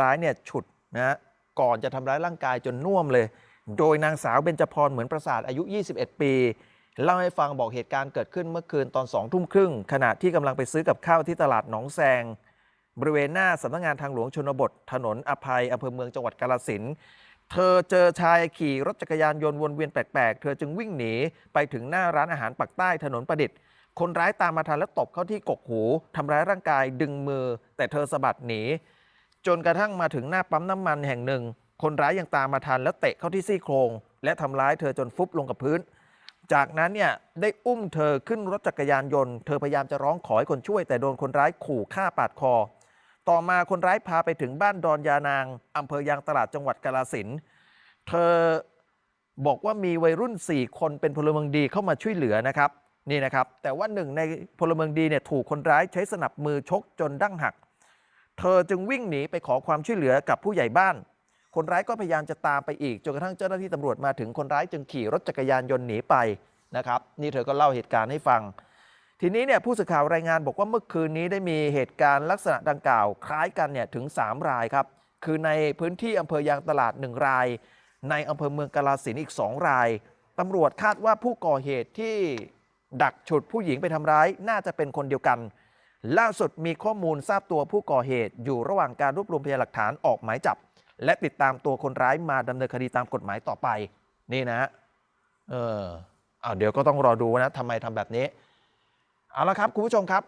ร้ายเนี่ยฉุดนะฮะก่อนจะทำร้ายร่างกายจนน่วมเลย โดยนางสาวเบญจพรเหมือนประสาทอายุ 21 ปี เล่าให้ฟังบอกเหตุการณ์เกิดขึ้นเมื่อคืนตอนสองทุ่มครึ่ง ขณะที่กำลังไปซื้อกับข้าวที่ตลาดหนองแซง บริเวณหน้าสำนักงานทางหลวงชนบท ถนนอภัยอำเภอเมืองจังหวัดกาลสินธุ์เธอเจอชายขี่รถจักรยานยนต์วนเวียนแปลกๆ เธอจึงวิ่งหนีไปถึงหน้าร้านอาหารปักใต้ถนนประดิษฐ์ คนร้ายตามมาทันและตบเข้าที่กกหูทำร้ายร่างกายดึงมือ แต่เธอสะบัดหนี จนกระทั่งมาถึงหน้าปั๊มน้ำมันแห่งหนึ่ง คนร้ายยังตามมาทันและเตะเข้าที่ซี่โครง และทำร้ายเธอจนฟุบลงกับพื้น จากนั้นเนี่ยได้อุ้มเธอขึ้นรถจักรยานยนต์ เธอพยายามจะร้องขอให้คนช่วย แต่โดนคนร้ายขู่ฆ่าปาดคอ ต่อมาคนร้ายพาไปถึงบ้านดอนยานางอำเภอยางตลาดจังหวัดกาลสินเธอบอกว่ามีวัยรุ่น 4 คนเป็นพลเมืองดีเข้ามาช่วยเหลือนะครับนี่นะครับ แต่ว่าหนึ่งในพลเมืองดีเนี่ยถูกคนร้ายใช้สนับมือชกจนดั้งหัก เธอจึงวิ่งหนีไปขอความช่วยเหลือกับผู้ใหญ่บ้าน คนร้ายก็พยายามจะตามไปอีกจนกระทั่งเจ้าหน้าที่ตำรวจมาถึงคนร้ายจึงขี่รถจักรยานยนต์หนีไปนะครับ นี่เธอก็เล่าเหตุการณ์ให้ฟัง ทีนี้เนี่ยผู้สื่อข่าวรายงานบอกว่าเมื่อคืนนี้ได้มีเหตุการณ์ลักษณะดังกล่าว คล้ายกันเนี่ยถึง 3 รายครับ คือในพื้นที่อำเภอยางตลาด 1 ราย ในอำเภอเมืองกาลสินอีก 2 รายตำรวจคาดว่าผู้ก่อเหตุที่ดักฉุดผู้หญิงไปทำร้ายน่าจะเป็นคนเดียวกัน ล่าสุดมีข้อมูลทราบตัวผู้ก่อเหตุ อยู่ระหว่างการรวบรวมพยานหลักฐานออกหมายจับ และติดตามตัวคนร้ายมาดำเนินคดีตามกฎหมายต่อไป นี่นะ เออเอาเดี๋ยวก็ต้องรอดูนะทำไมทำแบบนี้ เอาละครับ คุณผู้ชมครับ